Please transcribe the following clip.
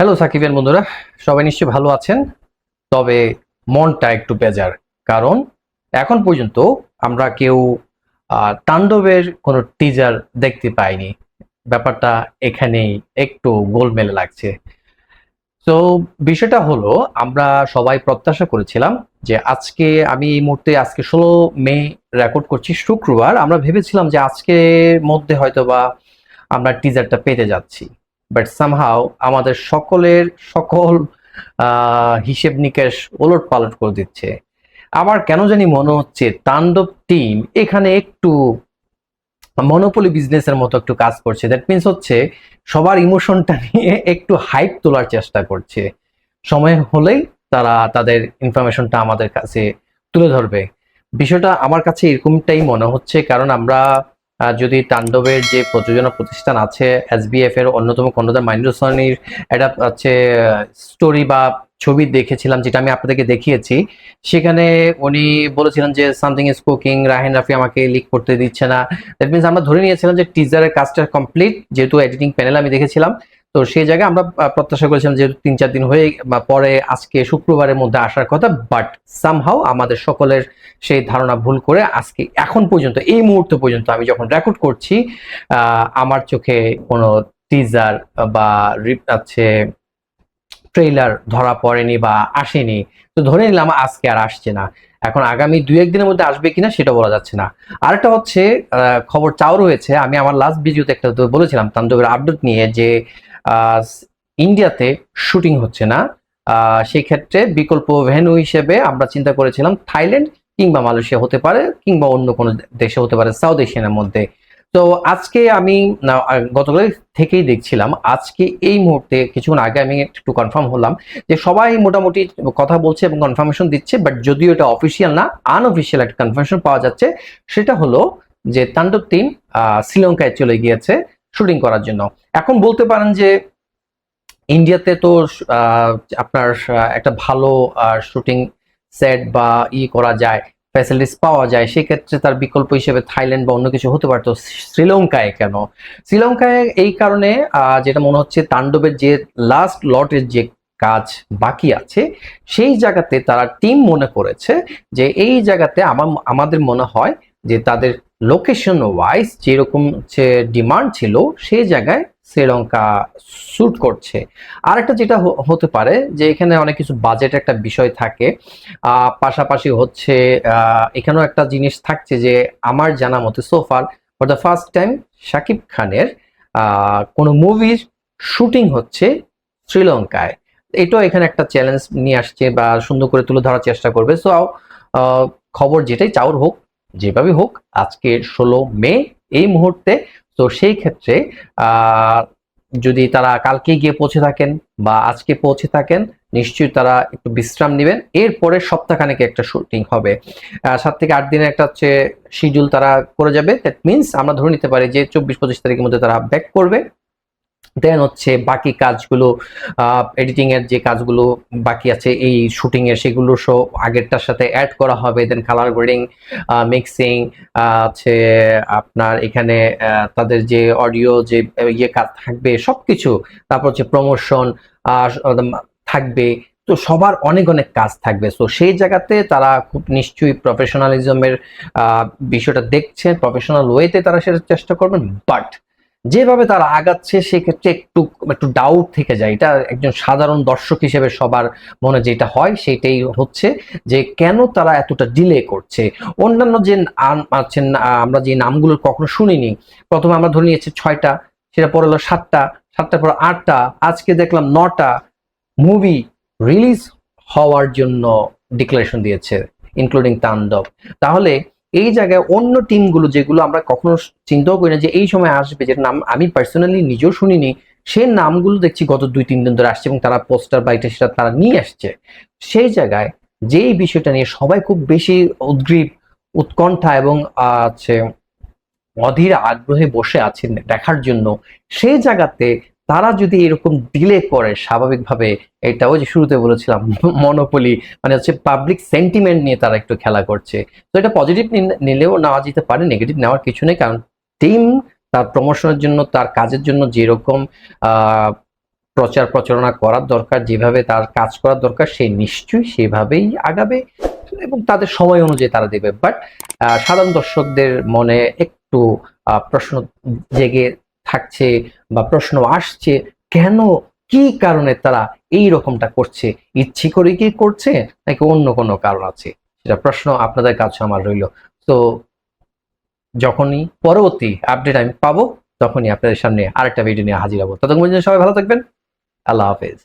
Hello সাকিবের বন্ধুরা। সবাই নিশ্চয়ই ভালো আছেন, তবে মনটা একটু বেজার। কারণ এখন পর্যন্ত আমরা কেউ তাণ্ডবের কোনো টিজার দেখতে পাইনি। ব্যাপারটা এখানেই একটু গোলমেলে লাগছে। তো বিষয়টা হলো, আমরা সবাই প্রত্যাশা করেছিলাম যে আজকে আমি এই মুহূর্তে, আজকে ষোলো মে রেকর্ড করছি, শুক্রবার। আমরা ভেবেছিলাম যে আজকের মধ্যে হয়তো বা আমরা টিজারটা পেতে যাচ্ছি। বাট সামহাও আমাদের সকলের সকল হিসেব নিকেশ ওলট পালট করে দিচ্ছে। আমার কেন জানি মনে হচ্ছে তাণ্ডব টিম এখানে একটু মনোপলি বিজনেসের মতো একটু কাজ করছে। দ্যাট মিনস হচ্ছে সবার ইমোশনটা নিয়ে একটু হাইপ তোলার চেষ্টা করছে। সময় হলেই তারা তাদের ইনফরমেশনটা আমাদের কাছে তুলে ধরবে। বিষয়টা আমার কাছে এরকমটাই মনে হচ্ছে, কারণ আমরা যদি তাণ্ডবের যে প্রযোজনা প্রতিষ্ঠান আছে এসবিএফ এর অন্যতম কর্ণধার মাইনুর হোসেনের একটা হচ্ছে স্টোরি বা ছবি দেখেছিলাম, যেটা আমি আপনাদেরকে দেখিয়েছি। সেখানে উনি বলেছিলেন যে সামথিং ইজ কুকিং রাহেন রাফি আমাকে লিক করতে দিচ্ছে না। দ্যাট মিনস আমরা ধরে নিয়েছিলাম যে টিজারের কাজটা কমপ্লিট যেহেতু এডিটিং প্যানেল আমি দেখেছিলাম। তো সেই জায়গায় আমরা প্রত্যাশা করেছিলাম যে তিন চার দিন হয়ে বা পরে আজকে শুক্রবারের মধ্যে আসার কথা বাট সামহাও আমাদের সকলের সেই ধারণা ভুল করে আজকে, এখন পর্যন্ত, এই মুহূর্ত পর্যন্ত আমি যখন রেকর্ড করছি আমার চোখে কোনো টিজার বা রিপ আছে ট্রেইলার ধরা পড়েনি বা আসেনি। তো ধরে নিলাম আজকে আর আসছে না। এখন আগামী দু একদিনের মধ্যে আসবে কিনা সেটা বলা যাচ্ছে না। আরেকটা হচ্ছে খবর চাউর রয়েছে, আমি আমার লাস্ট ভিডিওতে একটা বলেছিলাম তান্দবের আপডেট নিয়ে যে ইন্ডিয়াতে শুটিং হচ্ছে না। সেই ক্ষেত্রে বিকল্প ভেন্যু হিসেবে আমরা চিন্তা করেছিলাম থাইল্যান্ড কিংবা মালয়েশিয়া হতে পারে কিংবা অন্য কোনো দেশে হতে পারে, সাউথ এশিয়ানের মধ্যে। তো আজকে আমি গতকাল থেকেই দেখছিলাম, আজকে এই মুহূর্তে কিছুক্ষণ আগে আমি একটু কনফার্ম হলাম যে সবাই মোটামুটি কথা বলছে এবং কনফার্মেশন দিচ্ছে বাট যদিও এটা অফিসিয়াল না আনঅফিসিয়াল একটা কনফার্মেশন পাওয়া যাচ্ছে, সেটা হলো যে তাণ্ডব টিম শ্রীলঙ্কায় চলে গিয়েছে। শুটিং করার জন্য। এখন বলতে পারেন যে ইন্ডিয়াতে তো আপনার একটা ভালো শুটিং সেট বা ই করা যায় ফ্যাসিলিটিস পাওয়া যায়, সেক্ষেত্রে তার বিকল্প হিসেবে থাইল্যান্ড বা অন্য কিছু হতে পারতো শ্রীলঙ্কায় কেন? শ্রীলঙ্কায় এই কারণে যেটা মনে হচ্ছে তাণ্ডবের যে লাস্ট লটের যে কাজ বাকি আছে, সেই জায়গাতে তারা টিম মনে করেছে যে এই জায়গাতে আমার আমাদের মনে হয় যে তাদের লোকেশন ওয়াইজ যেরকম যে ডিমান্ড ছিল সেই জায়গায় শ্রীলঙ্কা স্যুট করছে। আরেকটা যেটা হতে পারে যে এখানে অনেক কিছু বাজেট একটা বিষয় থাকে। পাশাপাশি হচ্ছে এখানেও একটা জিনিস থাকছে যে আমার জানা মতে so far for the first time Shakib খানের কোনো মুভির শুটিং হচ্ছে শ্রীলঙ্কায় এটাও এখানে একটা চ্যালেঞ্জ নিয়ে আসছে বা সুন্দর করে তুলে ধরার চেষ্টা করবে। সো খবর যেটাই চাউর হোক যেভাবে হোক আজকে ষোলো মে এই মুহূর্তে। তো সেই ক্ষেত্রে যদি তারা কালকে গিয়ে পৌঁছে থাকেন বা আজকে পৌঁছে থাকেন, নিশ্চয়ই তারা একটু বিশ্রাম নেবেন। এরপরে সপ্তাহখানেক একটা শুটিং হবে। সাত থেকে আট দিনের একটা হচ্ছে শিডিউল তারা করে যাবে। দ্যাট মিনস আমরা ধরে নিতে পারি যে চব্বিশ পঁচিশ তারিখের মধ্যে তারা ব্যাক করবে। দেন হচ্ছে বাকি কাজগুলো এডিটিং এর যে কাজগুলো বাকি আছে, এই শুটিং এর সেগুলো সব আগেরটার সাথে অ্যাড করা হবে দেন কালার গ্রেডিং মিক্সিং আছে আপনার এখানে তাদের যে অডিও যে ইয়ে কাজ থাকবে, সবকিছু। তারপর হচ্ছে প্রমোশন থাকবে। তো সবার অনেক অনেক কাজ থাকবে। তো সেই জায়গাতে তারা খুব নিশ্চয়ই প্রফেশনালিজমের বিষয়টা দেখছেন। প্রফেশনাল ওয়েতে তারা সেটা চেষ্টা করবেন। বাট যেভাবে তারা আগাচ্ছে, সেক্ষেত্রে একটু একটু ডাউট থেকে যায়। এটা একজন সাধারণ দর্শক হিসেবে সবার মনে যেটা হয় সেটাই হচ্ছে যে কেন তারা এতটা ডিলে করছে? অন্যান্য যে আছেন, আমরা যে নামগুলো কখনো শুনিনি, প্রথমে আমরা ধরে নিয়েছি ছয়টা, সেটা পরে হলো সাতটা, সাতটার পর আটটা, আজকে দেখলাম নটা। মুভি রিলিজ হওয়ার জন্য ডিক্লারেশন দিয়েছে ইনক্লুডিং তাণ্ডব। তাহলে এই জায়গায় অন্য টিমগুলো যেগুলো আমরা কখনো চিন্তাও করি না যে এই সময় আসবে যেটা নাম আমি পার্সোনালি নিজেও শুনিনি, সে নামগুলো দেখছি গত দুই, তিন দিন ধরে আসছে এবং তারা পোস্টার বা এটা সেটা তারা নিয়ে আসছে। সেই জায়গায় যেই বিষয়টা নিয়ে সবাই খুব বেশি উদ্গ্রীব, উৎকণ্ঠা এবং হচ্ছে অধীর আগ্রহে বসে আছেন দেখার জন্য, সেই জায়গাতে তারা যদি এরকম ডিলে করে, স্বাভাবিকভাবে এটা ওই যে শুরুতে বলেছিলাম মনোপলি মানে হচ্ছে পাবলিক সেন্টিমেন্ট নিয়ে তারা একটু খেলা করছে। তো এটা পজিটিভ নিলেও নেওয়া যেতে পারে নেগেটিভ নেওয়ার কিছু নেই, কারণ টিম তার প্রমোশনের জন্য, তার কাজের জন্য যেরকম প্রচার প্রচারণা করার দরকার, যেভাবে তার কাজ করার দরকার, সে নিশ্চয়ই সেভাবেই আগাবে এবং তাদের সময় অনুযায়ী তারা দেবে। বাট সাধারণ দর্শকদের মনে একটু প্রশ্ন জেগে থাকছে বা প্রশ্ন আসছে, কেন, কি কারণে তারা এই রকমটা করছে? ইচ্ছে করে কি করছে, নাকি অন্য কোনো কারণ আছে? সেটা প্রশ্ন আপনাদের কাছে আমার রইল। তো যখনই পরবর্তী আপডেট আমি পাবো, তখনই আপনাদের সামনে আরেকটা ভিডিও নিয়ে হাজির হব। ততক্ষণ সবাই ভালো থাকবেন। আল্লাহ হাফেজ।